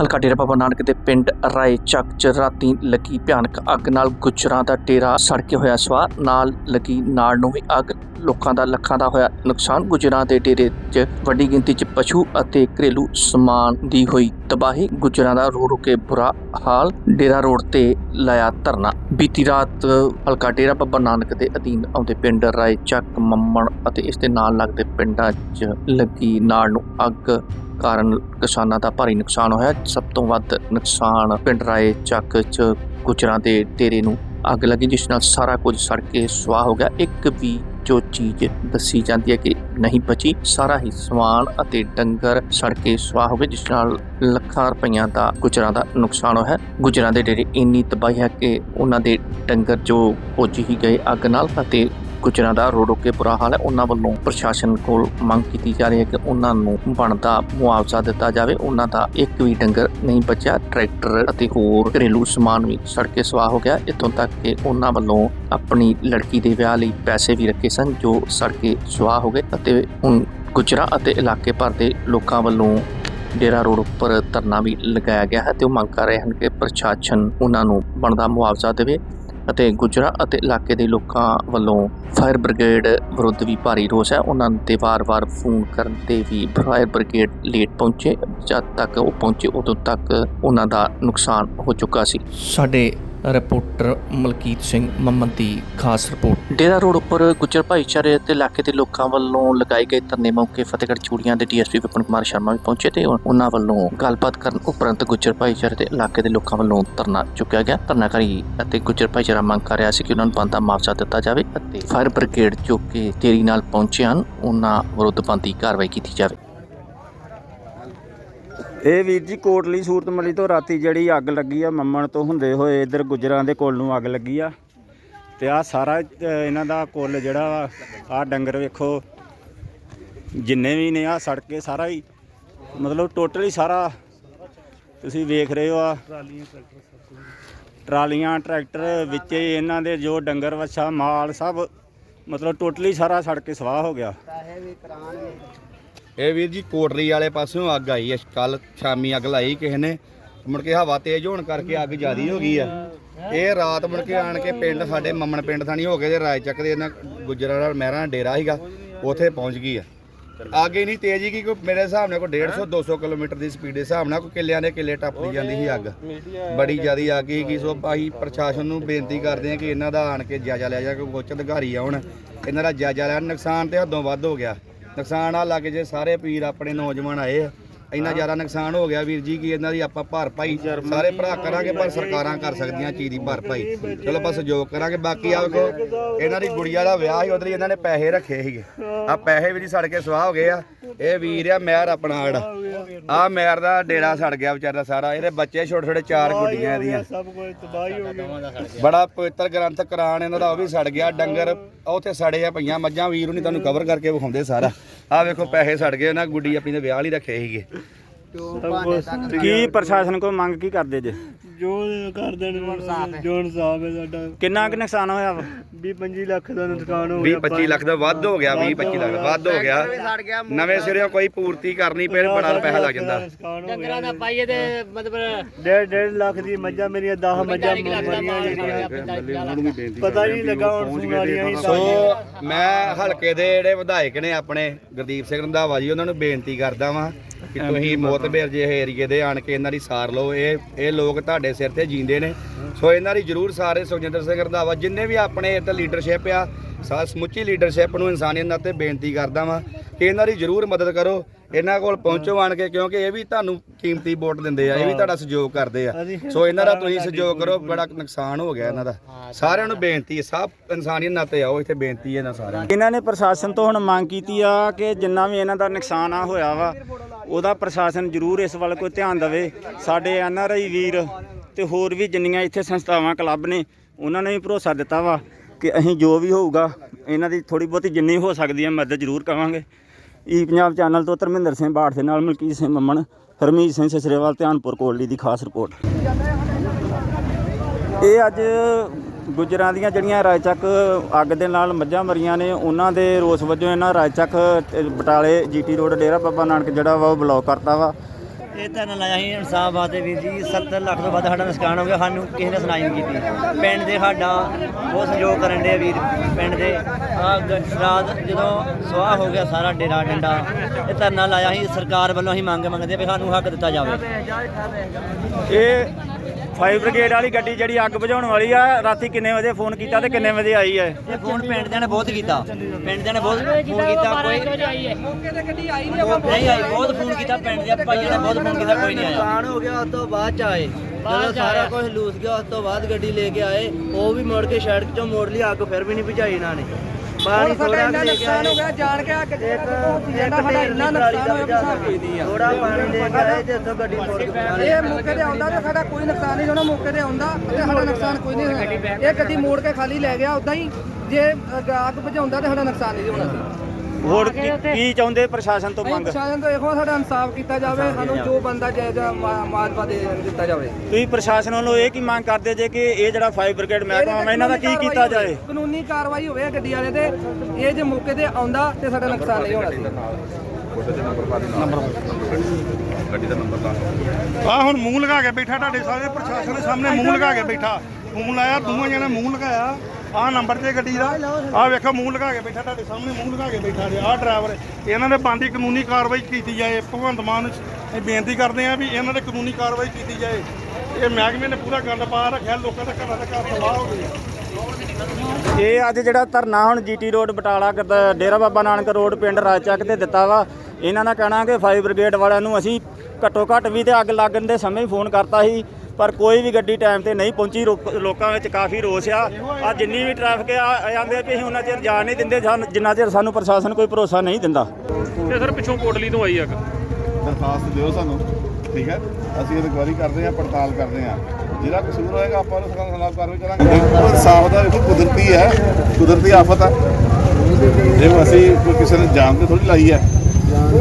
ਹਲਕਾ ਡੇਰਾ ਬਾਬਾ ਨਾਨਕ ਦੇ ਪਿੰਡ ਰਾਏ ਚੱਕ ਚ ਰਾਤੀ ਲੱਗੀ ਭਿਆਨਕ ਅੱਗ ਨਾਲ ਗੁੱਜਰਾਂ ਦਾ ਡੇਰਾ ਸੜ ਕੇ ਹੋਇਆ ਸਵਾ ਨਾਲ ਲੱਗੀ ਨਾੜ ਨੂੰ ਵੀ ਅੱਗ। ਲੋਕਾਂ ਦਾ ਲੱਖਾਂ ਦਾ ਹੋਇਆ ਨੁਕਸਾਨ। ਗੁੱਜਰਾਂ ਦੇ ਡੇਰੇ 'ਚ ਵੱਡੀ ਗਿਣਤੀ 'ਚ ਪਸ਼ੂ ਅਤੇ ਘਰੇਲੂ ਸਮਾਨ ਦੀ ਹੋਈ ਤਬਾਹੀ। ਗੁੱਜਰਾਂ ਦਾ ਰੋ ਰੋ ਕੇ ਬੁਰਾ ਹਾਲ। ਡੇਰਾ ਰੋਡ ਤੇ ਲਾਇਆ ਧਰਨਾ। ਬੀਤੀ ਰਾਤ ਹਲਕਾ ਡੇਰਾ ਬਾਬਾ ਨਾਨਕ ਦੇ ਅਧੀਨ ਆਉਂਦੇ ਪਿੰਡ ਰਾਏ ਚੱਕ ਮੰਮਣ ਅਤੇ ਇਸ ਦੇ ਨਾਲ ਲੱਗਦੇ ਪਿੰਡਾਂ 'ਚ ਲੱਗੀ ਨਾੜ ਨੂੰ ਅੱਗ ਕਾਰਨ ਕਿਸਾਨਾਂ ਦਾ ਭਾਰੀ ਨੁਕਸਾਨ ਹੋਇਆ। ਸਭ ਤੋਂ ਵੱਧ ਨੁਕਸਾਨ ਪਿੰਡ ਰਾਏ ਚੱਕ 'ਚ ਗੁਜਰਾਂ ਦੇ ਡੇਰੇ ਨੂੰ ਅੱਗ ਲੱਗੀ, ਜਿਸ ਨਾਲ ਸਾਰਾ ਕੁਝ ਸੜ ਕੇ ਸੁਆਹ ਹੋ ਗਿਆ। ਇੱਕ ਵੀ ਜੋ ਚੀਜ਼ ਦੱਸੀ ਜਾਂਦੀ ਹੈ ਕਿ ਨਹੀਂ ਬਚੀ, ਸਾਰਾ ਹੀ ਸਮਾਨ ਅਤੇ ਡੰਗਰ ਸੜ ਕੇ ਸੁਆਹ ਹੋ ਗਏ, ਜਿਸ ਨਾਲ ਲੱਖਾਂ ਰੁਪਈਆਂ ਦਾ ਗੁਜਰਾਂ ਦਾ ਨੁਕਸਾਨ ਹੋਇਆ। ਗੁਜਰਾਂ ਦੇ ਡੇਰੇ ਇੰਨੀ ਤਬਾਹੀ ਹੈ ਕਿ ਉਹਨਾਂ ਦੇ ਡੰਗਰ ਜੋ ਪੁੱਜ ਹੀ ਗਏ ਅੱਗ ਨਾਲ ਅਤੇ ਗੁਜਰਾਂ ਦਾ ਰੋ ਰੋ ਕੇ ਬੁਰਾ ਹਾਲ ਹੈ। ਉਹਨਾਂ ਵੱਲੋਂ ਪ੍ਰਸ਼ਾਸਨ ਕੋਲ ਮੰਗ ਕੀਤੀ ਜਾ ਰਹੀ ਹੈ ਕਿ ਉਹਨਾਂ ਨੂੰ ਬਣਦਾ ਮੁਆਵਜ਼ਾ ਦਿੱਤਾ ਜਾਵੇ। ਉਹਨਾਂ ਦਾ ਇੱਕ ਵੀ ਡੰਗਰ ਨਹੀਂ ਬਚਿਆ। ਟਰੈਕਟਰ ਅਤੇ ਹੋਰ ਘਰੇਲੂ ਸਮਾਨ ਵੀ ਸੜ ਕੇ ਸਵਾਹ ਹੋ ਗਿਆ। ਇੱਥੋਂ ਤੱਕ ਕਿ ਉਹਨਾਂ ਵੱਲੋਂ ਆਪਣੀ ਲੜਕੀ ਦੇ ਵਿਆਹ ਲਈ ਪੈਸੇ ਵੀ ਰੱਖੇ ਸਨ, ਜੋ ਸੜਕੇ ਸਵਾਹ ਹੋ ਗਏ ਅਤੇ ਹੁਣ ਗੁਜਰਾਂ ਅਤੇ ਇਲਾਕੇ ਭਰ ਦੇ ਲੋਕਾਂ ਵੱਲੋਂ ਡੇਰਾ ਰੋਡ ਉੱਪਰ ਧਰਨਾ ਵੀ ਲਗਾਇਆ ਗਿਆ ਹੈ ਤੇ ਉਹ ਮੰਗ ਕਰ ਰਹੇ ਹਨ ਕਿ ਪ੍ਰਸ਼ਾਸਨ ਉਹਨਾਂ ਨੂੰ ਬਣਦਾ ਮੁਆਵਜ਼ਾ ਦੇਵੇ। ਅਤੇ ਗੁਜਰਾ ਅਤੇ ਇਲਾਕੇ ਦੇ ਲੋਕਾਂ ਵੱਲੋਂ ਫਾਇਰ ਬ੍ਰਿਗੇਡ ਵਿਰੁੱਧ ਵੀ ਭਾਰੀ ਰੋਸ ਹੈ। ਉਹਨਾਂ ਤੇ ਵਾਰ-ਵਾਰ ਫੋਨ ਕਰਨ ਤੇ ਵੀ ਫਾਇਰ ਬ੍ਰਿਗੇਡ ਲੇਟ ਪਹੁੰਚੇ। ਜਦ ਤੱਕ ਉਹ ਪਹੁੰਚੇ, ਉਦੋਂ ਤੱਕ ਉਹਨਾਂ ਦਾ ਨੁਕਸਾਨ ਹੋ ਚੁੱਕਾ ਸੀ। ਸਾਡੇ ਰਿਪੋਰਟਰ ਮਲਕੀਤ ਸਿੰਘ ਮੰਮਨ ਦੀ ਖਾਸ ਰਿਪੋਰਟ ਡੇਰਾ ਰੋਡ ਉੱਪਰ ਗੁੱਜਰ ਭਾਈਚਾਰੇ ਅਤੇ ਇਲਾਕੇ ਦੇ ਲੋਕਾਂ ਵੱਲੋਂ ਲਗਾਏ ਗਏ ਧਰਨੇ ਮੌਕੇ ਫਤਿਹਗੜ੍ਹ ਚੂੜੀਆਂ ਦੇ ਡੀਐਸਪੀ ਵਿਪਨ ਕੁਮਾਰ ਸ਼ਰਮਾ ਵੀ ਪਹੁੰਚੇ ਤੇ ਉਹਨਾਂ ਵੱਲੋਂ ਗੱਲਬਾਤ ਕਰਨ ਉਪਰੰਤ ਗੁੱਜਰ ਭਾਈਚਾਰੇ ਦੇ ਇਲਾਕੇ ਦੇ ਲੋਕਾਂ ਵੱਲੋਂ ਧਰਨਾ ਚੁੱਕਿਆ ਗਿਆ। ਧਰਨਾਕਾਰੀ ਅਤੇ ਗੁੱਜਰ ਭਾਈਚਾਰਾ ਮੰਗ ਕਰ ਰਿਹਾ ਸੀ ਕਿ ਉਹਨਾਂ ਨੂੰ ਬੰਦਾ ਮੁਆਵਜ਼ਾ ਦਿੱਤਾ ਜਾਵੇ ਅਤੇ ਫਾਇਰ ਬ੍ਰਿਗੇਡ ਜੋ ਕਿ ਤੇਰੀ ਨਾਲ ਪਹੁੰਚੇ ਹਨ, ਉਹਨਾਂ ਵਿਰੁੱਧ ਬੰਦੀ ਕਾਰਵਾਈ ਕੀਤੀ ਜਾਵੇ। ਇਹ ਵੀਰ ਜੀ ਕੋਟਲੀ ਸੂਰਤਮਲੀ ਤੋਂ ਰਾਤੀ ਜਿਹੜੀ ਅੱਗ ਲੱਗੀ ਆ, ਮੰਮਣ ਤੋਂ ਹੁੰਦੇ ਹੋਏ ਇਧਰ ਗੁਜਰਾਂ ਦੇ ਕੋਲ ਨੂੰ ਅੱਗ ਲੱਗੀ ਆ। ਤੇ ਆ ਸਾਰਾ ਇਹਨਾਂ ਦਾ ਕੁੱਲ ਜਿਹੜਾ ਆ ਡੰਗਰ ਵੇਖੋ, ਜਿੰਨੇ ਵੀ ਨੇ ਆ ਸੜ ਕੇ ਸਾਰਾ ਹੀ, ਮਤਲਬ ਟੋਟਲੀ ਸਾਰਾ ਤੁਸੀਂ ਵੇਖ ਰਹੇ ਹੋ ਆ। ਟਰਾਲੀਆਂ, ਟਰੈਕਟਰ ਵਿੱਚ ਇਹਨਾਂ ਦੇ ਜੋ ਡੰਗਰ ਵੱਛਾ, ਮਾਲ ਸਭ, ਮਤਲਬ ਟੋਟਲੀ ਸਾਰਾ ਸੜ ਕੇ ਸਵਾਹ ਹੋ ਗਿਆ। ਇਹ ਵੀਰ ਜੀ ਕੋਟਲੀ ਵਾਲੇ ਪਾਸਿਓਂ ਅੱਗ ਆਈ ਐ ਕੱਲ ਸ਼ਾਮੀ ਅੱਗ ਲਾਈ ਕਿਸੇ ਨੇ। ਮੁੜ ਕੇ ਹਵਾ ਤੇਜ਼ ਹੋਣ ਕਰਕੇ ਅੱਗ ਜ਼ਿਆਦੀ ਹੋ ਗਈ ਆ। ਇਹ ਰਾਤ ਮੁੜ ਕੇ ਆਣ ਕੇ ਪਿੰਡ ਸਾਡੇ ਮੰਮਣ ਪਿੰਡ ਥਾਣੀ ਹੋ ਗਏ ਤੇ ਰਾਏ ਚੱਕ ਦੇ ਇਹਨਾਂ ਗੁੱਜਰਾਂ ਨਾਲ ਮਹਿਰਾਂ ਡੇਰਾ ਸੀਗਾ, ਉੱਥੇ ਪਹੁੰਚ ਗਈ ਆ। ਅੱਗ ਇੰਨੀ ਤੇਜ਼ ਸੀ ਕਿ ਕੋਈ ਮੇਰੇ ਹਿਸਾਬ ਨਾਲ ਕੋਈ 150 200 ਕਿਲੋਮੀਟਰ ਦੀ ਸਪੀਡ ਦੇ ਹਿਸਾਬ ਨਾਲ ਕੋਈ ਕਿੱਲਿਆਂ ਦੇ ਕਿੱਲੇ ਟੱਪਦੀ ਜਾਂਦੀ ਸੀ ਅੱਗ। ਬੜੀ ਜ਼ਿਆਦੀ ਅੱਗ ਸੀਗੀ, ਸੋ ਅਸੀਂ ਪ੍ਰਸ਼ਾਸਨ ਨੂੰ ਬੇਨਤੀ ਕਰਦੇ ਹਾਂ ਕਿ ਇਹਨਾਂ ਦਾ ਆਣ ਕੇ ਜਾਇਜ਼ਾ ਲਿਆ ਜਾ ਕੋਈ ਉੱਚ ਅਧਿਕਾਰੀ ਆਉਣ ਇਹਨਾਂ ਦਾ ਜਾਇਜ਼ਾ ਲੈਣ, ਨੁਕਸਾਨ ਤੇ ਹੱਦੋਂ ਵੱਧ ਹੋ ਗਿਆ। ਨੁਕਸਾਨ ਆ ਲੱਗ ਜੇ ਸਾਰੇ ਪੀਰ ਆਪਣੇ ਨੌਜਵਾਨ ਆਏ ਆ ਇੰਨਾ ਜ਼ਿਆਦਾ ਨੁਕਸਾਨ ਹੋ ਗਿਆ ਵੀਰ ਜੀ ਕਿ ਇਹਨਾਂ ਦੀ ਆਪਾਂ ਭਰਪਾਈ ਸਾਰੇ ਭਰਾ ਕਰਾਂਗੇ ਪਰ ਸਰਕਾਰਾਂ ਕਰ ਸਕਦੀਆਂ ਚੀਜ਼ ਦੀ ਭਰਪਾਈ। ਚਲੋ ਬਸ ਸਹਿਯੋਗ ਕਰਾਂਗੇ ਬਾਕੀ ਆ ਵੇਖੋ ਇਹਨਾਂ ਦੀ ਗੁੜੀਆ ਦਾ ਵਿਆਹ ਸੀ ਉਧਰ ਇਹਨਾਂ ਨੇ ਪੈਸੇ ਰੱਖੇ ਸੀਗੇ। ਆ ਪੈਸੇ ਵੀ ਜੀ ਸੜ ਕੇ ਸਵਾਹ ਹੋ ਗਏ ਆ। ਇਹ ਵੀਰ ਆ ਮੈਰ ਆਪਣਾ ਜਿਹੜਾ। ਆ ਮੈਰ ਦਾ ਡੇਰਾ ਸੜ ਗਿਆ ਵਿਚਾਰਾ ਸਾਰਾ। ਇਹਦੇ ਬੱਚੇ ਛੋਟੇ ਛੋਟੇ ਚਾਰ ਗੁੱਡੀਆਂ ਇਹਦੀਆਂ। ਸਭ ਕੁਝ ਤਬਾਹੀ ਹੋ ਗਈ। ਬੜਾ ਪਵਿੱਤਰ ਗ੍ਰੰਥ ਕੁਰਾਨ ਇਹਨਾਂ ਦਾ ਉਹ ਵੀ ਸੜ ਗਿਆ। ਡੰਗਰ ਉੱਥੇ ਸੜੇ ਆ ਪਈਆਂ ਮੱਝਾਂ ਵੀਰ ਨਹੀਂ ਤੁਹਾਨੂੰ ਕਵਰ ਕਰਕੇ ਵਿਖਾਉਂਦੇ ਸਾਰਾ। ਆਹ ਵੇਖੋ ਪੈਸੇ ਸੜ ਗਏ ਨਾ ਗੁੱਡੀ ਆਪਣੀ ਦੇ ਵਿਆਹ ਲਈ ਰੱਖੇ ਸੀਗੇ। ਕੀ ਪ੍ਰਸ਼ਾਸਨ ਕੋਲ ਮੰਗ ਕੀ ਕਰਦੇ ਜੇ? ਜੋ ਕਰ ਦੇਣ ਜੋ ਇਨਸਾਫ ਹੈ। ਸਾਡਾ। ਕਿੰਨਾ ਕੁ ਨੁਕਸਾਨ ਹੋਇਆ ਵਾ? 20 25 ਲੱਖ ਦਾ ਨੁਕਸਾਨ ਹੋ 20 ਗਿਆ 25 ਲੱਖ ਦਾ ਵੱਧ ਹੋ ਗਿਆ 20 25 ਲੱਖ ਦਾ ਵੱਧ ਹੋ ਗਿਆ। ਨਵੇਂ ਸਿਰਿਓਂ ਕੋਈ ਪੂਰਤੀ ਕਰਨੀ ਪਏ ਬੜਾ ਪੈਸਾ ਲੱਗ ਜਾਂਦਾ। ਡੰਗਰਾਂ ਦਾ ਪਾਈਏ ਤੇ ਮਤਲਬ ਡੇਢ ਡੇਢ ਲੱਖ ਦੀ ਮੱਝਾਂ ਮੇਰੀਆਂ 10 ਮੱਝਾਂ ਮਰੀਆਂ ਜਿਹੜੀਆਂ ਪਤਾ ਨਹੀਂ ਲੱਗਾ ਹੁਣ ਸੂਣ ਵਾਲੀਆਂ ਹੀ ਸੋ ਮੈਂ ਹਲਕੇ ਦੇ ਜਿਹੜੇ ਵਿਧਾਇਕ ਨੇ ਆਪਣੇ ਗੁਰਦੀਪ ਸਿੰਘ ਰੰਧਾਵਾ ਜੀ ਉਹਨਾਂ ਨੂੰ ਬੇਨਤੀ ਕਰਦਾ ਵਾਂ ਕਿ ਤੁਸੀਂ ਮੋਤਬੇਰ ਜੇ ਏਰੀਏ ਦੇ ਆਣ ਕੇ ਇਹਨਾਂ ਦੀ ਸਾਰ ਲਓ। ਇਹ ਇਹ ਲੋਕ ਤੁਹਾਡੇ ਸਿਰ ਤੇ ਜੀਂਦੇ ਨੇ। ਸੋ ਇਹਨਾਂ ਦੀ ਜਰੂਰ ਸਾਰੇ ਸੁਖਜਿੰਦਰ ਸਿੰਘ ਰੰਧਾਵਾ। ਜਿੰਨੇ ਵੀ ਆਪਣੇ ਇੱਥੇ ਲੀਡਰਸ਼ਿਪ ਆ ਸਾ ਸਮੁੱਚੀ ਲੀਡਰਸ਼ਿਪ ਨੂੰ ਇਨਸਾਨੀਅਤ ਨਾਤੇ ਬੇਨਤੀ ਕਰਦਾ ਵਾਂ ਕਿ ਇਹਨਾਂ ਦੀ ਜਰੂਰ ਮਦਦ ਕਰੋ। ਇਹਨਾਂ ਕੋਲ ਪਹੁੰਚੋ ਆਣ ਕੇ ਕਿਉਂਕਿ ਇਹ ਵੀ ਤੁਹਾਨੂੰ ਕੀਮਤੀ ਵੋਟ ਦਿੰਦੇ ਆ ਇਹ ਵੀ ਤੁਹਾਡਾ ਸਹਿਯੋਗ ਕਰਦੇ ਆ। ਸੋ ਇਹਨਾਂ ਦਾ ਤੁਸੀਂ ਸਹਿਯੋਗ ਕਰੋ ਬੜਾ ਨੁਕਸਾਨ ਹੋ ਗਿਆ ਇਹਨਾਂ ਦਾ। ਸਾਰਿਆਂ ਨੂੰ ਬੇਨਤੀ ਹੈ ਸਭ ਇਨਸਾਨੀਅਤ ਨਾਤੇ ਆਓ ਇੱਥੇ ਬੇਨਤੀ ਹੈ ਇਹਨਾਂ ਸਾਰਿਆਂ ਨੂੰ। ਇਹਨਾਂ ਨੇ ਪ੍ਰਸ਼ਾਸਨ ਤੋਂ ਹੁਣ ਮੰਗ ਕੀਤੀ ਆ ਕਿ ਜਿੰਨਾ ਵੀ ਇਹਨਾਂ ਦਾ ਨੁਕਸਾਨ ਆ ਹੋਇਆ ਵਾ ਉਹਦਾ ਪ੍ਰਸ਼ਾਸਨ ਜ਼ਰੂਰ ਇਸ ਵੱਲ ਕੋਈ ਧਿਆਨ ਦੇਵੇ। ਸਾਡੇ ਐਨ ਆਰ ਆਈ ਵੀਰ ਤੇ ਹੋਰ ਵੀ ਜਿੰਨੀਆਂ ਇੱਥੇ ਸੰਸਥਾਵਾਂ ਕਲੱਬ ਨੇ ਉਹਨਾਂ ਨੇ ਵੀ ਭਰੋਸਾ ਦਿੱਤਾ ਵਾ ਕਿ ਅਸੀਂ ਜੋ ਵੀ ਹੋਊਗਾ ਇਹਨਾਂ ਦੀ ਥੋੜੀ ਬਹੁਤੀ ਜਿੰਨੀ ਹੋ ਸਕਦੀ ਹੈ ਮਦਦ ਜ਼ਰੂਰ ਕਰਾਂਗੇ ਈ ਪੰਜਾਬ ਚੈਨਲ ਤੋਂ ਧਰਮਿੰਦਰ ਸਿੰਘ ਬਾੜ ਦੇ ਨਾਲ ਮਲਕੀਤ ਸਿੰਘ ਮੰਮਣ, ਹਰਮੀਤ ਸਿੰਘ ਸਸਰੇਵਾਲ, ਧਿਆਨਪੁਰ ਕੋਟਲੀ ਦੀ ਖਾਸ ਰਿਪੋਰਟ। ਇਹ ਅੱਜ ਗੁਜਰਾਂ ਦੀਆਂ ਜਿਹੜੀਆਂ ਰਾਜਚੱਕ ਅੱਗ ਦੇ ਨਾਲ ਮੱਝਾਂ ਮਰੀਆਂ ਨੇ, ਉਹਨਾਂ ਦੇ ਰੋਸ ਵਜੋਂ ਇਹਨਾਂ ਰਾਜਚੱਕ ਤੇ ਬਟਾਲੇ, ਜੀਟੀ ਰੋਡ, ਡੇਰਾ ਬਾਬਾ ਨਾਨਕ ਜਿਹੜਾ ਵਾ ਉਹ ਬਲੌਕ ਕਰਤਾ ਵਾ। ਇਹ ਤਾਂ ਲਾਇਆ ਸੀ, ਇਨਸਾਫ ਵਾਸਤੇ ਵੀਰ ਜੀ 70 ਲੱਖ ਤੋਂ ਵੱਧ ਸਾਡਾ ਨੁਕਸਾਨ ਹੋ ਗਿਆ, ਸਾਨੂੰ ਕਿਸੇ ਨੇ ਸੁਣਾਈ ਨਹੀਂ ਕੀਤੀ। ਪਿੰਡ ਦੇ ਸਾਡਾ ਬਹੁਤ ਸਹਿਯੋਗ ਕਰਨ ਦੇ ਵੀਰ, ਪਿੰਡ ਦੇ। ਆ ਰਾਤ ਜਦੋਂ ਸਵਾਹ ਹੋ ਗਿਆ ਸਾਰਾ ਡੇਰਾ ਡੰਡਾ, ਇਹ ਧਰਨਾ ਲਾਇਆ ਸੀ, ਸਰਕਾਰ ਵੱਲੋਂ ਅਸੀਂ ਮੰਗ ਮੰਗਦੇ ਵੀ ਸਾਨੂੰ ਹੱਕ ਦਿੱਤਾ ਜਾਵੇ। ਇਹ ਫਾਇਰ ਬ੍ਰਿਗੇਡ ਵਾਲੀ ਗੱਡੀ ਜਿਹੜੀ ਅੱਗ ਬੁਝਾਉਣ ਵਾਲੀ ਆ ਰਾਤੀ ਕਿੰਨੇ ਵਜੇ ਫੋਨ ਕੀਤਾ ਤੇ ਕਿੰਨੇ ਵਜੇ ਆਈ ਹੈ? ਇਹ ਫੋਨ ਪਿੰਡ ਦਿਆਂ ਨੇ ਬਹੁਤ ਕੀਤਾ। ਪਿੰਡ ਦਿਆਂ ਨੇ ਬਹੁਤ ਫੋਨ ਕੀਤਾ ਕੋਈ ਨਹੀਂ ਆਈ ਬਹੁਤ ਫੋਨ ਕੀਤਾ ਪਿੰਡ ਦੇ ਭਾਈਆਂ ਨੇ ਬਹੁਤ ਫੋਨ ਕੀਤਾ ਕੋਈ ਨਹੀਂ ਆਇਆ। ਨੁਕਸਾਨ ਹੋ ਗਿਆ ਉਸ ਤੋਂ ਬਾਅਦ ਚ ਆਏ। ਜਦੋਂ ਸਾਰਾ ਕੁਝ ਲੂਸ ਗਿਆ ਉਸ ਤੋਂ ਬਾਅਦ ਗੱਡੀ ਲੈ ਕੇ ਆਏ। ਉਹ ਵੀ ਮੁੜ ਕੇ ਸੜਕ ਚੋਂ ਮੋੜ ਲਈ ਅੱਗ ਫਿਰ ਵੀ ਨਹੀਂ ਬੁਝਾਈ ਇਹਨਾਂ ਨੇ। ਪਾਣੀ ਥੋੜਾ ਲੈ ਕੇ ਆਏ। ਗਿਆ ਜਾਣ ਕੇ ਅੱਗ ਇੱਕ ਇੱਕ ਸਾਡਾ ਇੰਨਾ ਨੁਕਸਾਨ ਹੋਇਆ ਹਿਸਾਬ ਕੀਤੀ ਆ। ਥੋੜਾ ਪਾਣੀ ਕੇ ਆਏ ਤੇ ਉੱਥੋਂ ਗੱਡੀ ਮੋੜ ਕੇ ਇਹ ਮੌਕੇ ਤੇ ਆਉਂਦਾ ਤੇ ਸਾਡਾ ਕੋਈ ਨੁਕਸਾਨ ਨਹੀਂ ਹੋਣਾ ਮੌਕੇ ਤੇ ਆਉਂਦਾ ਤੇ ਸਾਡਾ ਨੁਕਸਾਨ ਕੋਈ ਨਹੀਂ ਹੋਣਾ ਇਹ ਗੱਡੀ ਮੋੜ ਕੇ ਖਾਲੀ ਲੈ ਗਿਆ ਉਦਾਂ ਹੀ ਜੇ ਅੱਗ ਅੱਗ ਬੁਝਾਉਂਦਾ ਤੇ ਸਾਡਾ ਨੁਕਸਾਨ ਨਹੀਂ ਹੋਣਾ। ਸੀ ਹੋਰ ਕੀ ਕੀ ਚਾਹੁੰਦੇ ਪ੍ਰਸ਼ਾਸਨ ਤੋਂ ਅਸੀਂ ਮੰਗ? ਪ੍ਰਸ਼ਾਸਨ ਤੋਂ ਇਹੋ ਸਾਡਾ ਇਨਸਾਫ ਕੀਤਾ ਜਾਵੇ ਸਾਨੂੰ ਜੋ ਬੰਦਾ ਜਾਇਜ਼ਾ ਮਾਜਵਾ ਦੇ ਦਿੱਤਾ ਜਾਵੇ। ਤੁਸੀਂ ਪ੍ਰਸ਼ਾਸਨ ਵੱਲੋਂ ਇਹ ਕੀ ਮੰਗ ਕਰਦੇ ਜੇ ਕਿ ਇਹ ਜਿਹੜਾ ਫਾਇਰ ਬ੍ਰਿਗੇਡ ਮਹਿਕਮਾ ਇਹਨਾਂ ਦਾ ਕੀ ਕੀਤਾ ਜਾਏ? ਕਾਨੂੰਨੀ ਕਾਰਵਾਈ ਹੋਵੇ ਗੱਡੀ ਵਾਲੇ ਤੇ ਇਹ ਜੇ ਮੌਕੇ ਤੇ ਆਉਂਦਾ ਤੇ ਸਾਡਾ ਨੁਕਸਾਨ ਨਹੀਂ ਹੋਣਾ ਸੀ। ਆ ਹੁਣ ਮੂੰਹ ਲਗਾ ਕੇ ਬੈਠਾ ਤੁਹਾਡੇ ਸਾਰੇ ਪ੍ਰਸ਼ਾਸਨ ਦੇ ਸਾਹਮਣੇ ਮੂੰਹ ਲਗਾ ਕੇ ਬੈਠਾ। ਫੋਨ ਲਾਇਆ ਦੋਵਾਂ ਜਣੇ ਮੂੰਹ ਲਗਾਇਆ। ਆਹ ਨੰਬਰ ਤੇ ਗੱਡੀ ਦਾ। ਆਹ ਵੇਖੋ, ਮੂੰਹ ਲਗਾ ਕੇ ਬੈਠਾ ਤੁਹਾਡੇ ਸਾਹਮਣੇ, ਮੂੰਹ ਲਗਾ ਕੇ ਬੈਠਾ ਜੇ ਆਹ ਡਰਾਈਵਰ ਇਹਨਾਂ ਦੇ ਬੰਦੀ ਕਾਨੂੰਨੀ ਕਾਰਵਾਈ ਕੀਤੀ ਜਾਏ। ਭਗਵੰਤ ਮਾਨ ਨੂੰ ਬੇਨਤੀ ਕਰਦੇ ਆ ਵੀ ਇਹਨਾਂ ਦੇ ਕਾਨੂੰਨੀ ਕਾਰਵਾਈ ਕੀਤੀ ਜਾਏ। ਇਹ ਮਹਿਕਮੇ ਨੇ ਪੂਰਾ ਗੰਦ ਪਾ ਰੱਖਿਆ, ਲੋਕਾਂ ਦੇ ਘਰਾਂ ਦੇ ਘਰ ਤਬਾਹ ਹੋ ਗਏ। ਇਹ ਅੱਜ ਜਿਹੜਾ ਧਰਨਾ ਹੁਣ GT road, Batala Dera Baba Nanak road, ਪਿੰਡ ਰਾਜਚੱਕ ਤੇ ਦਿੱਤਾ ਵਾ। ਇਹਨਾਂ ਦਾ ਕਹਿਣਾ ਕਿ ਫਾਇਰ ਬ੍ਰਿਗੇਡ ਵਾਲਿਆਂ ਨੂੰ ਅਸੀਂ ਘੱਟੋ ਘੱਟ ਵੀ ਤੇ ਅੱਗ ਲੱਗਣ ਦੇ ਸਮੇਂ ਹੀ ਫੋਨ ਕਰਤਾ ਸੀ। ਪਰ ਕੋਈ ਵੀ ਗੱਡੀ ਟਾਈਮ ਤੇ ਨਹੀਂ ਪਹੁੰਚੀ। ਲੋਕ- ਲੋਕਾਂ ਵਿੱਚ ਕਾਫੀ ਰੋਸ ਆ। ਆ ਜਿੰਨੀ ਵੀ ਟ੍ਰੈਫਿਕ ਆ ਆ ਜਾਂਦੇ ਆ ਕਿ ਅਸੀਂ ਉਹਨਾਂ ਚਿਰ ਜਾਣ ਨਹੀਂ ਦਿੰਦੇ ਸਾਨੂੰ- ਜਿੰਨਾ ਚਿਰ ਸਾਨੂੰ ਪ੍ਰਸ਼ਾਸਨ ਕੋਈ ਭਰੋਸਾ ਨਹੀਂ ਦਿੰਦਾ। ਤੇ ਸਰ ਪਿੱਛੋਂ ਕੋਟਲੀ ਤੋਂ ਆਈ ਅੱਗ। ਦਰਖਾਸਤ ਦਿਓ ਸਾਨੂੰ ਠੀਕ ਹੈ? ਅਸੀਂ ਇਨਕੁਆਇਰੀ ਕਰਦੇ ਹਾਂ ਪੜਤਾਲ ਕਰਦੇ ਹਾਂ। ਜਿਹੜਾ ਕਸੂਰ ਹੋਏਗਾ ਆਪਾਂ ਉਹਨੂੰ ਸਖਤ ਖਿਲਾਫ ਕਾਰਵਾਈ ਕਰਾਂਗੇ। ਇਨਸਾਫ ਦਾ ਦੇਖੋ ਕੁਦਰਤੀ ਹੈ ਕੁਦਰਤੀ ਆਫਤ ਹੈ ਜੇ ਅਸੀਂ ਕੋਈ ਕਿਸੇ ਨੇ ਜਾਣ ਕੇ ਥੋੜੀ ਲਾਈ ਹੈ।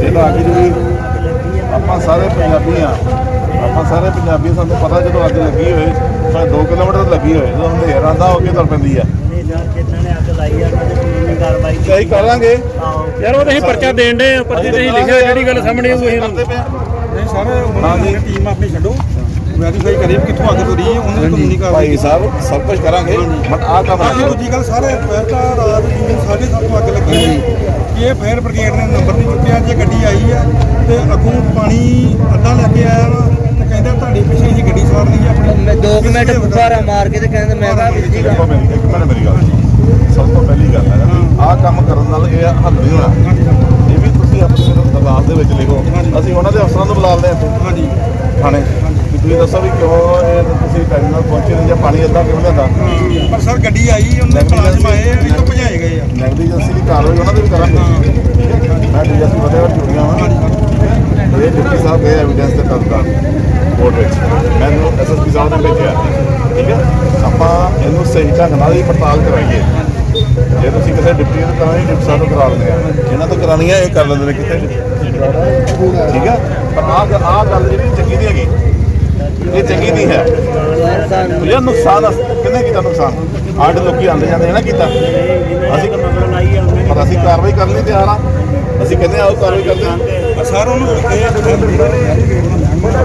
ਇਹ ਤਾਂ ਆਖਿਰ ਵੀ ਆਪਾਂ ਸਾਰੇ ਪੰਜਾਬੀ ਆ ਆਪਾਂ ਸਾਰੇ ਪੰਜਾਬੀ ਸਾਨੂੰ ਪਤਾ ਜਦੋਂ ਅੱਗ ਲੱਗੀ ਹੋਏ ਭਾਵੇਂ 2 ਕਿਲੋਮੀਟਰ ਲੱਗੀ ਹੋਏ ਜਦੋਂ ਹਨੇਰ ਆਂਦਾ ਹੋ ਕੇ ਤੁਰ ਪੈਂਦੀ ਹੈ ਨਹੀਂ ਸਰ ਜਿਨ੍ਹਾਂ ਨੇ ਅੱਗ ਲਾਈ ਆ ਦੇ ਕਾਨੂੰਨੀ ਕਾਰਵਾਈ ਤੇ ਕਰਾਂਗੇ। ਯਾਰ ਉਹ ਤਾਂ ਅਸੀਂ ਪਰਚਾ ਦੇਣ ਦੇ ਪਰਚੇ ਤੇ ਅਸੀਂ ਲਿਖਿਆ ਜਿਹੜੀ ਗੱਲ ਸਾਹਮਣੇ ਉਹ ਅਸੀਂ ਕਰਦੇ ਹਾਂ। ਨਹੀਂ ਸਾਰੇ ਹਾਂਜੀ। ਟੀਮ ਆਪਣੀ ਛੱਡੋ। ਵੈਰੀਫਾਈ ਕਰੀਏ ਕਿੱਥੋਂ ਅੱਗ ਤੁਰੀ ਹੈ ਉਹਨਾਂ ਦੀ ਕਾਨੂੰਨੀ ਕਾਰਵਾਈ ਭਾਈ ਸਾਹਿਬ ਸਭ ਕੁਝ ਕਰਾਂਗੇ ਬਟ ਆਹ ਕੰਮ ਨਾ ਬਾਕੀ ਕਰੋ। ਦੂਜੀ ਗੱਲ ਸਾਰੇ ਪਹਿਲਾਂ ਰਾਤ ਨੂੰ ਸਾਢੇ ਸੱਤ ਨੂੰ ਅੱਗ ਲੱਗੀ ਹੈ ਕਿ ਇਹ ਫਾਇਰ ਬ੍ਰਿਗੇਡ ਨੇ ਨੰਬਰ ਨਹੀਂ ਚੁੱਕਿਆ ਜੇ ਗੱਡੀ ਆਈ ਹੈ ਤੇ ਅੱਗੋਂ ਪਾਣੀ ਅੱਧਾ ਲੈ ਕੇ ਆਇਆ ਵਾ। ਤੇ ਕਹਿੰਦਾ ਤੁਹਾਡੇ ਪਿੱਛੇ ਅਸੀਂ ਗੱਡੀ ਸਵਾਰਨੀ ਹੈ ਆਪਣੀ ਮੈਂ 2 ਮਿੰਟ ਫੁਕਾਰਾ ਮਾਰ ਕੇ ਤੇ ਕਹਿੰਦੇ ਮੈਂ ਕਿਹਾ ਵੀਰ ਜੀ ਦੇਖੋ ਮੇਰੀ ਇੱਕ ਮਿੰਟ ਮੇਰੀ ਗੱਲ। ਸਭ ਤੋਂ ਪਹਿਲੀ ਗੱਲ ਹੈ ਆਹ ਕੰਮ ਕਰਨ ਨਾਲ ਇਹ ਹੱਲ ਨਹੀਂ ਹੋਣਾ। ਇਹ ਵੀ ਤੁਸੀਂ ਆਪਣੇ ਦਰਬਾਰ ਦੇ ਵਿੱਚ ਲਿਖੋ। ਅਸੀਂ ਉਹਨਾਂ ਦੇ ਅਫਸਰਾਂ ਨੂੰ ਬੁਲਾ ਲੈਂਦੇ ਹਾਂ ਹਾਂਜੀ। ਥਾਣੇ। ਤੁਸੀਂ ਦੱਸੋ ਵੀ ਕਿਉਂ ਇਹ ਤੁਸੀਂ ਟਾਈਮ ਨਾਲ ਪਹੁੰਚੇ ਨਹੀਂ ਜਾਂ ਪਾਣੀ ਅੱਧਾ ਕਿਉਂ ਲਿਆਂਦਾ ਪਰ ਸਰ ਗੱਡੀ ਆਈ ਉਹਨਾਂ ਮੁਲਾਜ਼ਮ ਆਏ ਇਹ ਤੋਂ ਭਜਾਏ ਗਏ ਆ। ਨੈਗਲੀਜੈਂਸੀ ਦੀ ਕਾਰਵਾਈ ਉਹਨਾਂ ਦੇ ਵੀ ਕਰਾਂਗੇ। ਹੈ। ਮੈਂ ਡੀਐਸਪੀ ਫਤਿਹਗੜ੍ਹ ਚੁਣੀਆਂ ਵਾ। ਇਹ ਡਿਪਟੀ ਸਾਹਿਬ ਦੇ ਐਵੀਡੈਂਸ ਤੇ ਤਰਦਾਰ ਕੋਰਟ ਵਿੱਚ। ਮੈਨੂੰ ਐਸਐਸਪੀ ਸਾਹਿਬ ਨੇ ਭੇਜਿਆ ਠੀਕ ਹੈ? ਆਪਾਂ ਇਹਨੂੰ ਸਹੀ ਢੰਗ ਨਾਲ ਹੀ ਪੜਤਾਲ ਕਰਾਈਏ। ਜੇ ਤੁਸੀਂ ਕਿਸੇ ਡਿਪਟੀ ਨੂੰ ਕਰਾਉਣੀ ਡਿਪਟੀ ਸਾਹਿਬ ਨੂੰ ਕਰਾ ਲੈਂਦੇ ਆ। ਇਹਨਾਂ ਤੋਂ ਕਰਾਉਣੀ ਹੈ ਇਹ ਕਰ ਲੈਂਦੇ ਨੇ ਕਿਤੇ। ਠੀਕ ਹੈ? ਪਰ ਆਹ ਆਹ ਗੱਲ ਜਿਹੜੀ ਚੰਗੀ ਨਹੀਂ ਹੈਗੀ। ਇਹ ਚੰਗੀ ਨਹੀਂ ਹੈ। ਇਹ ਨੁਕਸਾਨ ਆ। ਕਿਹਨੇ ਕੀਤਾ ਨੁਕਸਾਨ? ਆਡੇ ਲੋਕੀ ਆਉਂਦੇ ਜਾਂਦੇ ਨਾ ਕੀਤਾ। ਅਸੀਂ ਪਰ ਅਸੀਂ ਕਾਰਵਾਈ ਕਰਨ ਲਈ ਤਿਆਰ ਆ। ਅਸੀਂ ਕਹਿੰਦੇ ਆਓ ਕਾਰਵਾਈ ਕਰਦੇ ਹਾਂ ਪਰ ਸਰ ਉਹਨੂੰ ਇਹ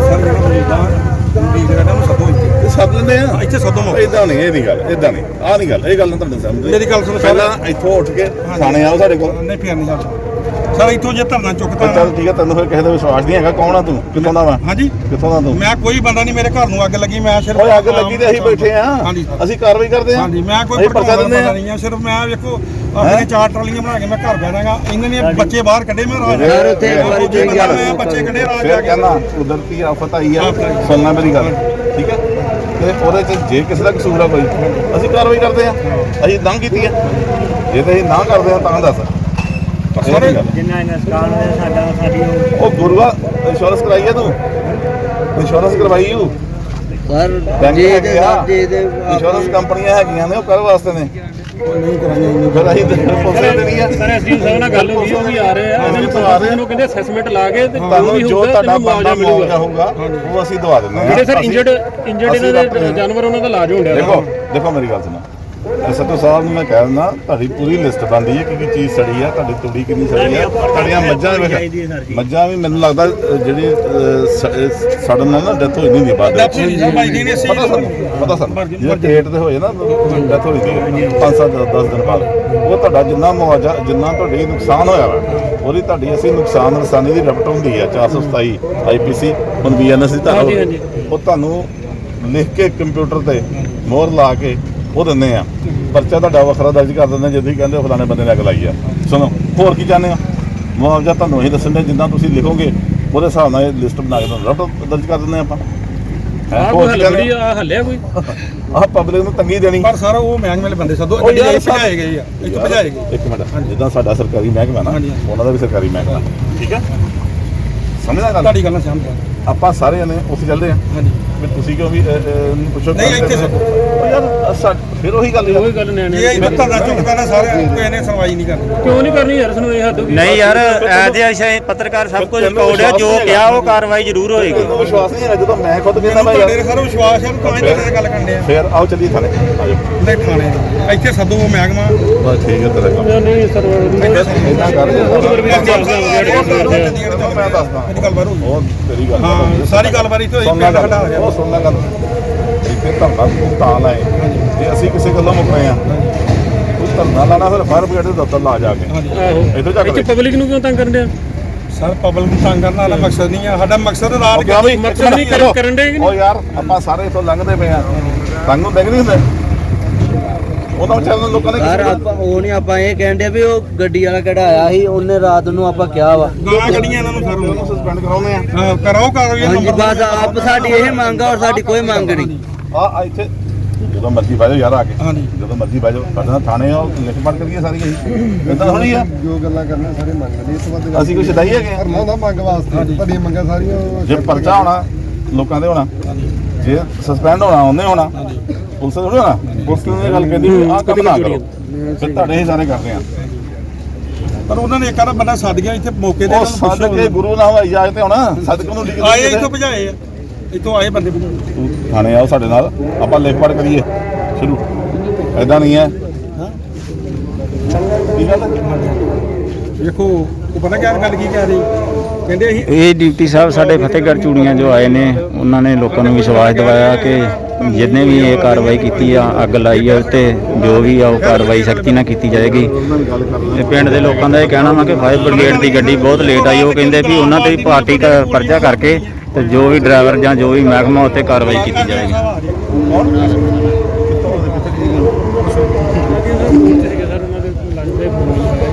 ਸਰ ਜਿਹੜਾ ਮੌਜੂਦਾ ਲੀਡਰ ਹੈ ਉਹਨੂੰ ਸੱਦੋ ਇੱਥੇ ਇਹ ਸੱਦ ਲੈਂਦੇ ਆ। ਇੱਥੇ ਸੱਦੋ ਮੌਕੇ ਇਦਾਂ ਨਹੀਂ ਇਹ ਨਹੀਂ ਗੱਲ ਇਦਾਂ ਨਹੀਂ। ਆਹ ਨਹੀਂ ਗੱਲ ਇਹ ਗੱਲ ਨਾ ਤੁਹਾਨੂੰ ਸਮਝ ਮੇਰੀ ਗੱਲ ਸੁਣੋ। ਪਹਿਲਾਂ ਇੱਥੋਂ ਉੱਠ ਕੇ ਥਾਣੇ ਆਓ ਸਾਡੇ ਕੋਲ। ਨਹੀਂ ਫਿਰ ਨਹੀਂ ਜਾਂਦਾ ਸਰ ਇੱਥੋਂ ਜੇ ਧਰਨਾ ਚੁੱਕਤਾ ਚੱਲ ਠੀਕ ਹੈ ਤੈਨੂੰ ਫਿਰ ਕਿਸੇ ਦਾ ਵਿਸ਼ਵਾਸ ਨਹੀਂ ਹੈਗਾ ਕੌਣ ਆ ਤੂੰ? ਕਿੱਥੋਂ ਦਾ ਵਾ? ਹਾਂਜੀ। ਕਿੱਥੋਂ ਦਾ ਤੂੰ? ਮੈਂ ਕੋਈ ਬੰਦਾ ਨਹੀਂ ਮੇਰੇ ਘਰ ਨੂੰ ਅੱਗ ਲੱਗੀ ਮੈਂ ਸਿਰਫ ਓਏ ਅੱਗ ਲੱਗੀ ਤੇ ਅਸੀਂ ਬੈਠੇ ਆ। ਅਸੀਂ ਕਾਰਵਾਈ ਕਰਦੇ ਆ ਹਾਂਜੀ ਮੈਂ ਕੋਈ ਪਰਚਾ ਦਿੰਦੇ ਆ ਨਹੀਂ ਆ ਸਿਰਫ ਮੈਂ ਵੇਖੋ ਆਪਣੇ ਚਾਰ ਟਰਾਲੀਆਂ ਬਣਾ ਕੇ ਮੈਂ ਘਰ ਬੈਠਾਂਗਾ ਇਹਨਾਂ ਨੇ ਬੱਚੇ ਬਾਹਰ ਕੱਢੇ ਮੈਂ ਰਾਜ ਯਾਰ ਉੱਥੇ ਇੱਕ ਵਾਰੀ ਬੰਦਾ ਮੈਂ ਬੱਚੇ ਕੱਢੇ ਰਾਜ ਜਾ ਫਿਰ ਕੇ ਕਹਿੰਦਾ ਕੁਦਰਤੀ ਆਫਤ ਆਈ ਆ। ਸੁਣਨਾ ਮੇਰੀ ਗੱਲ। ਠੀਕ ਹੈ? ਤੇ ਉਹਦੇ ਚ ਜੇ ਕਿਸੇ ਦਾ ਕਸੂਰ ਆ ਕੋਈ ਅਸੀਂ ਕਾਰਵਾਈ ਕਰਦੇ ਆ ਅਸੀਂ ਨਾ ਕੀਤੀ ਆ ਜੇ ਤੇ ਅਸੀਂ ਨਾ ਕਰਦੇ ਆ ਤਾਂ ਦੱਸ। ਸਾਰੇ ਜਿੰਨਾ ਇਹਨਾਂ ਸਕਾਲ ਹੋਇਆ ਸਾਡਾ ਸਾਡੀ ਉਹ। ਉਹ ਗੁਰੂਆ ਇੰਸ਼ੋਰੈਂਸ ਕਰਾਈ ਆ ਤੂੰ? ਇੰਸ਼ੋਰੈਂਸ ਕਰਵਾਈ ਹੂੰ ਸਰ ਬੈਂਕ ਜੇ ਦੇ ਆ ਜੇ ਦੇ ਇੰਸ਼ੋਰੈਂਸ ਕੰਪਨੀਆਂ ਹੈਗੀਆਂ ਨੇ ਉਹ ਕਰ ਵਾਸਤੇ ਨੇ। ਨਹੀਂ ਕਰਾਂਗੇ ਫਿਰ ਅਸੀਂ ਪੁੱਛਦੇ ਦੇਣੀ ਆ। ਸਰ ਐਸਡੀਓ ਸਾਹਿਬ ਨਾਲ ਗੱਲ ਹੋਈ ਉਹ ਵੀ ਆ ਰਹੇ ਆ। ਅਸੀਂ ਤਾਂ ਆ ਰਹੇ ਆ। ਉਹਨੂੰ ਕਹਿੰਦੇ ਅਸੈਸਮੈਂਟ ਲਾ ਕੇ ਤੇ ਜੋ ਤੁਹਾਨੂੰ ਵੀ ਜੋ ਹੋਊਗਾ ਤੁਹਾਡਾ ਬੰਦਾ ਮਿਲੂਗਾ। ਹੋਊਗਾ ਉਹ ਅਸੀਂ ਦਵਾ ਦਿੰਦੇ ਆ ਜਿਹੜੇ ਸਰ ਅਸੀਂ- ਇੰਜਰਡ ਇੰਜਰਡ ਅਸੀਂ ਇਹਨਾਂ ਦੇ ਆਪਣੇ- ਜਾਨਵਰ ਉਹਨਾਂ ਦਾ ਇਲਾਜ ਹੋਣ ਡਿਆ। ਦੇਖੋ ਦੇਖੋ ਮੇਰੀ ਗੱਲ ਸੁਣੋ। ਐਸਐਚਓ ਸਾਹਿਬ ਨੂੰ ਮੈਂ ਕਹਿ ਦਿੰਦਾ ਤੁਹਾਡੀ ਪੂਰੀ ਲਿਸਟ ਬਣਦੀ ਹੈ ਕਿ ਕੀ ਚੀਜ਼ ਸੜੀ ਆ ਤੁਹਾਡੀ ਤੂੜੀ ਕਿੰਨੀ ਸੜੀ ਆ ਤੁਹਾਡੀਆਂ ਮੱਝਾਂ ਵੀ ਮੱਝਾਂ ਵੀ ਮੈਨੂੰ ਲੱਗਦਾ ਜਿਹੜੀ ਸ- ਸੜਨ ਨਾਲ ਨਾ ਡੈਥ ਹੋਈ ਨਹੀਂ ਹੁੰਦੀ ਬਾਅਦ ਜੀ ਨੇ ਪਤਾ ਸਾਨੂੰ ਪਤਾ ਸਾਨੂੰ ਜਿਹੜਾ ਡੇਟ ਤੇ ਹੋਏ ਨਾ ਡੈਥ ਹੋਈ ਸੀ 5-7 10 ਦਿਨ ਬਾਅਦ। ਉਹ ਤੁਹਾਡਾ ਜਿੰਨਾ ਮੁਆਵਜ਼ਾ ਜਿੰਨਾ ਤੁਹਾਡੀ ਨੁਕਸਾਨ ਹੋਇਆ ਵਾ ਉਹਦੀ ਤੁਹਾਡੀ ਅਸੀਂ ਨੁਕਸਾਨ ਨੁਕਸਾਨੀ ਦੀ ਰਪਟ ਹੁੰਦੀ ਆ 427 ਆਈਪੀਸੀ ਹੁਣ ਬੀਐਨਐਸ ਦੀ ਧਾਰਾ ਉਹ ਤੁਹਾਨੂੰ ਲਿਖ ਕੇ ਕੰਪਿਊਟਰ ਤੇ ਮੋਹਰ ਲਾ ਕੇ ਉਹ ਦਿੰਦੇ ਆ। ਪਰਚਾ ਤੁਹਾਡਾ ਵੱਖਰਾ ਦਰਜ ਕਰ ਦਿੰਦੇ ਆ, ਜੇ ਤੁਸੀਂ ਕਹਿੰਦੇ ਹੋ ਫਲਾਣੇ ਬੰਦੇ ਨੇ ਅੱਗ ਲਾਈ ਆ। ਸੁਣੋ ਹੋਰ ਕੀ ਚਾਹੁੰਦੇ ਆ ਮੁਆਵਜ਼ਾ ਤੁਹਾਨੂੰ ਅਸੀਂ ਦੱਸਣ ਦੇ ਜਿੰਨਾ ਤੁਸੀਂ ਲਿਖੋਗੇ ਉਹਦੇ ਹਿਸਾਬ ਨਾਲ ਇਹ ਲਿਸਟ ਬਣਾ ਕੇ ਤੁਹਾਨੂੰ ਰਪਟ ਦਰਜ ਕਰ ਦਿੰਦੇ ਆ ਆਪਾਂ। ਹੈਂ, ਆਹ ਹੋਰ ਕੋਈ ਕੀ ਹੱਲ ਚਾਹੁੰਦੇ ਬੜੀ ਆ ਹੱਲਿਆ ਕੋਈ? ਆਹ ਪਬਲਿਕ ਨੂੰ ਤੰਗੀ ਦੇਣੀ। ਪਰ ਸਾਰਾ ਉਹ ਮਹਿੰਗੇ ਵਾਲੇ ਬੰਦੇ ਸੱਦੋ ਉਹ ਗੱਡੀ ਯਾਰ ਆਈ ਭਜਾਏ ਗਏ ਆ ਇੱਥੋਂ ਭਜਾਏ ਗਏ ਇੱਕ ਮਿੰਟ ਜਿੱਦਾਂ ਸਾਡਾ ਸਰਕਾਰੀ ਮਹਿਕਮਾ ਨਾ ਹਾਂਜੀ। ਉਹਨਾਂ ਦਾ ਵੀ ਸਰਕਾਰੀ ਮਹਿਕਮਾ। ਠੀਕ ਹੈ ਸਮਝਦਾ ਗੱਲ? ਤੁਹਾਡੀ ਗੱਲ ਨਾਲ ਸਹਿਮਤ ਹਾਂ ਆਪਾਂ ਸਾਰੇ ਜਣੇ ਉੱਥੇ ਚੱਲਦੇ ਆ। ਹਾਂਜੀ। ਵੀ ਤੁਸੀਂ ਕਿਉਂ ਵੀ ਪੁੱਛੋ ਨਹੀਂ, ਇੱਥੇ। ਉਹ ਯਾਰ ਅਹ, ਸਾ- ਫਿਰ ਉਹੀ ਗੱਲ ਉਹੀ ਗੱਲ ਨਿਆਣੇ ਇਹ ਇਹ ਧਰਨਾ ਚੁੱਕ ਕਰਨਾ ਸਾਰੇ ਕੋਈ ਇਹਨੇ ਸੁਣਵਾਈ ਨਹੀਂ ਕਰਨੀ। ਕਿਉਂ ਨਹੀਂ ਕਰਨੀ ਯਾਰ ਸਾਨੂੰ ਇਹ ਹੱਦ ਹੋ ਗਈ। ਨਹੀਂ ਯਾਰ ਐਦੇ ਅਸ਼ੇ ਪੱਤਰਕਾਰ ਸਭ ਕੁਝ ਰਿਕਾਰਡ ਆ ਜੋ ਕਿਹਾ ਉਹ ਕਾਰਵਾਈ ਜ਼ਰੂਰ ਹੋਏਗੀ। ਮੈਨੂੰ ਵਿਸ਼ਵਾਸ ਨਹੀਂ ਹੈ ਜਦੋਂ ਮੈਂ ਖੁਦ ਕਹਿੰਦਾ ਮੈਨੂੰ ਮੈਂ ਤੁਹਾਡੇ ਤੇ ਸਰ ਵਿਸ਼ਵਾਸ ਹੈ ਤਾਂ ਹੀ ਤੁਹਾਡੇ ਗੱਲ ਕਰਨ ਆ ਫਿਰ ਆਓ ਚੱਲੀਏ ਥਾਣੇ। ਆ ਜਾਓ ਨਹੀਂ ਥਾਣੇ ਇੱਥੇ ਸੱਦੋ ਉਹ ਮਹਿਕਮਾ ਬਸ ਠੀਕ ਹੈ ਤੇਰਾ ਕੰਮ। ਨਹੀਂ ਸਰ ਇਦਾਂ ਕਰ ਚੰਡੀਗੜ੍ਹ ਮੈਂ ਦੱਸਦਾ। ਇਹਦੀ ਗੱਲ ਬਾਹਰ ਹੋ ਗਈ। ਉਹ ਤੇਰੀ ਗੱਲ ਹਾਂ ਸਾਰੀ ਗੱਲਬਾਤ ਇੱਥੇ ਹੋਈ ਪਿੰਡ ਗੱਲ। ਹਟਾ ਰਿਹਾ ਉਹ ਸੁਣਨਾ ਗੱਲ। ਇੱਥੇ ਧਰਨਾ ਤੂੰ ਤਾਂ ਲਾਏ। ਤੇ ਅਸੀਂ ਕਿਸੇ ਗੱਲੋਂ ਮੁੱਕ ਰਹੇ ਆ ਤੂੰ ਧਰਨਾ ਲਾਣਾ ਫਿਰ ਫਾਇਰ ਬ੍ਰਿਗੇਡ ਦੇ ਦਫ਼ਤਰ ਲਾ ਜਾ ਕੇ। ਇੱਧਰ ਜਾ ਕੇ ਇੱਥੇ ਪਬਲਿਕ ਨੂੰ ਕਿਉਂ ਤੰਗ ਕਰਨ ਡਿਆ? ਸਰ ਪਬਲਿਕ ਨੂੰ ਤੰਗ ਕਰਨ ਵਾਲਾ ਮਕਸਦ ਨਹੀਂ ਆ। ਸਾਡਾ ਮਕਸਦ ਰਾਤ ਮਕਸਦ ਨਹੀਂ ਕਰਨ ਨਹੀਂ? ਉਹ ਯਾਰ ਆਪਾਂ ਸਾਰੇ ਇਥੋਂ ਲੰਘਦੇ ਪਏ ਆ। ਤੰਗ ਹੁੰਦੇ ਕਿ ਨਹੀਂ ਹੁੰਦੇ? ਉਹਨਾਂ ਵਿਚਾਰਿਆਂ ਨੂੰ ਲੋਕਾਂ ਨੇ ਯਾਰ ਆਪਾਂ ਉਹ ਨਹੀਂ ਆਪਾਂ ਇਹ ਕਹਿੰਦੇ ਵੀ ਉਹ ਗੱਡੀ ਵਾਲਾ ਕਿਹੜਾ ਆਇਆ ਸੀ ਉਹਨੇ ਰਾਤ ਨੂੰ ਆਪਾਂ ਕਿਹਾ ਵਾ। ਗਾਲਾਂ ਕੱਢੀਆਂ ਇਹਨਾਂ ਨੂੰ ਸਰ ਉਹਨੂੰ ਸਸਪੈਂਡ ਕਰਾਉਂਦੇ ਆ। ਹਾਂ, ਕਰਾਓ ਕਾਰਵਾਈ ਹਾਂਜੀ ਬਸ ਆਪ ਸਾਡੀ ਇਹ ਮੰਗ ਆ ਔਰ ਸਾਡੀ ਕੋਈ ਮੰਗ ਨਹੀਂ। ਆ ਇੱਥੇ। ਜਦੋਂ ਮਰਜ਼ੀ ਬਹਿ ਜਾਓ ਯਾਰ ਆ ਕੇ। ਹਾਂਜੀ। ਜਦੋਂ ਮਰਜ਼ੀ ਬਹਿ ਜਾਓ ਸਾਡੇ ਥਾਣੇ ਆ ਲਿਖ ਪੜ ਕਰੀਏ ਸਾਰੀ ਅਸੀਂ। ਇਦਾਂ ਥੋੜੀ ਆ। ਜੋ ਗੱਲਾਂ ਕਰਨਾ ਸਾਰੇ ਮੰਗਦੇ ਇਸ ਤੋਂ ਵੱਧ ਅਸੀਂ ਕੋਈ ਸ਼ਦਾਈ ਹੈਗੇ ਆ? ਕਰਨਾ ਦਾ ਮੰਗ ਵਾਸਤੇ ਤੁਹਾਡੀਆਂ ਮੰਗਾਂ ਸਾਰੀਆਂ ਉਹ ਜੇ ਪਰਚਾ ਹੋਣਾ ਲੋਕਾਂ ਦੇ ਹੋਣਾ। ਜੇ ਸਸਪੈਂਡ ਹੋਣਾ ਉਹਨੇ ਹੋਣਾ। ਪੁਲਿਸ ਥੋੜੀ ਹੋਣਾ ਪੁਲਿਸ ਨੇ ਇਹ ਗੱਲ ਕਹਿੰਦੀ ਵੀ ਆਹ ਕੰਮ ਨਾ ਕਰੋ। ਫਿਰ ਤੁਹਾਡੇ ਹੀ ਸਾਰੇ ਕਰਦੇ ਆ। ਪਰ ਉਹਨਾਂ ਨੇ ਇੱਕ ਆਹ ਬੰਦਾ ਸੱਦ ਗਿਆ ਇੱਥੇ ਮੌਕੇ ਤੇ ਉਹ ਇਹਨਾਂ ਨੂੰ ਸੱਦ ਪੁੱਛੋ। ਕੇ ਗੁਰੂ ਨਾਲ ਹਵਾਈ ਜਹਾਜ਼ ਤੇ ਹੋਣਾ ਸੱਦ ਕੇ ਉਹਨੂੰ ਡਿੱਗ ਆਏ ਇੱਥੋਂ ਭਜਾਏ ਆ। ਇੱਥੋਂ ਆਏ ਬੰਦੇ ਭਜਾਏ। ਤੂੰ ਥਾਣੇ ਆਓ ਸਾਡੇ ਨਾਲ ਆਪਾਂ ਲਿਖ ਪੜ ਕਰੀਏ ਸ਼ੁਰੂ। ਐਦਾਂ ਨਹੀਂ ਹੈ। ਕੀ ਗੱਲ ਹੈ? ਵੇਖੋ ਉਹ ਪਤਾ ਕਿਆ ਗੱਲ ਕੀ ਕਹਿ ਰਹੀ? ਕਹਿੰਦੇ ਅਸੀਂ ਇਹ ਡਿਊਟੀ ਸਾਹਿਬ ਸਾਡੇ ਫਤਿਹਗੜ੍ਹ ਚੂੜੀਆਂ ਜੋ ਆਏ ਨੇ। ਉਹਨਾਂ ਨੇ ਲੋਕਾਂ ਨੂੰ ਵਿਸ਼ਵਾਸ ਦਿਵਾਇਆ ਕਿ ਜਿੰਨੇ ਵੀ ਇਹ ਕਾਰਵਾਈ ਕੀਤੀ ਆ, ਅੱਗ ਲਾਈ ਆ ਤੇ ਜੋ ਵੀ ਆ ਉਹ ਕਾਰਵਾਈ ਸਖਤੀ ਨਾਲ ਕੀਤੀ ਜਾਏਗੀ। ਤੇ ਪਿੰਡ ਦੇ ਲੋਕਾਂ ਦਾ ਇਹ ਕਹਿਣਾ ਵਾ ਕਿ ਫਾਇਰ ਬ੍ਰਿਗੇਡ ਦੀ ਗੱਡੀ ਬਹੁਤ ਲੇਟ ਆਈ, ਉਹ ਕਹਿੰਦੇ ਵੀ ਉਹਨਾਂ ਤੇ ਪਾਰਟੀ ਦਾ ਪਰਚਾ ਕਰਕੇ ਤੇ ਜੋ ਵੀ ਡਰਾਈਵਰ ਜਾਂ ਜੋ ਵੀ ਮਹਿਕਮਾ ਉੱਤੇ ਕਾਰਵਾਈ ਕੀਤੀ ਜਾਏਗੀ।